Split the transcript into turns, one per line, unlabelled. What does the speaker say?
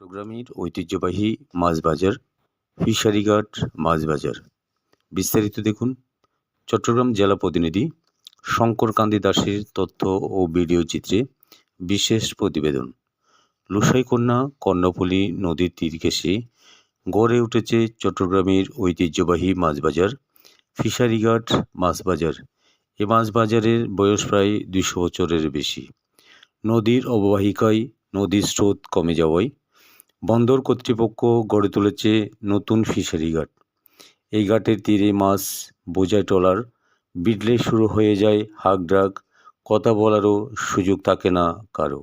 চট্টগ্রামের ঐতিহ্যবাহী মাছ বাজার ফিশারিঘাট মাছ বাজার বিস্তারিত দেখুন। চট্টগ্রাম জেলা প্রতিনিধি শঙ্কর কান্তি দাসের তথ্য ও ভিডিও চিত্রে বিশেষ প্রতিবেদন। লুসাইকন্যা কর্ণফুলী নদীর তীর ঘেঁষে গড়ে উঠেছে চট্টগ্রামের ঐতিহ্যবাহী মাছ বাজার ফিশারিঘাট মাছ বাজার এ মাছ বাজারের বয়স প্রায় দুশো বছরের বেশি। নদীর অববাহিকায় নদীর স্রোত কমে যাওয়ায় বন্দর কর্তৃপক্ষ গড়ে তুলেছে নতুন ফিশারি ঘাট। এই ঘাটের তীরে মাছ বোঝায় ট্রলার, বিডলে শুরু হয়ে যায় হাঁক ডাক, কথা বলারও সুযোগ থাকে না কারও।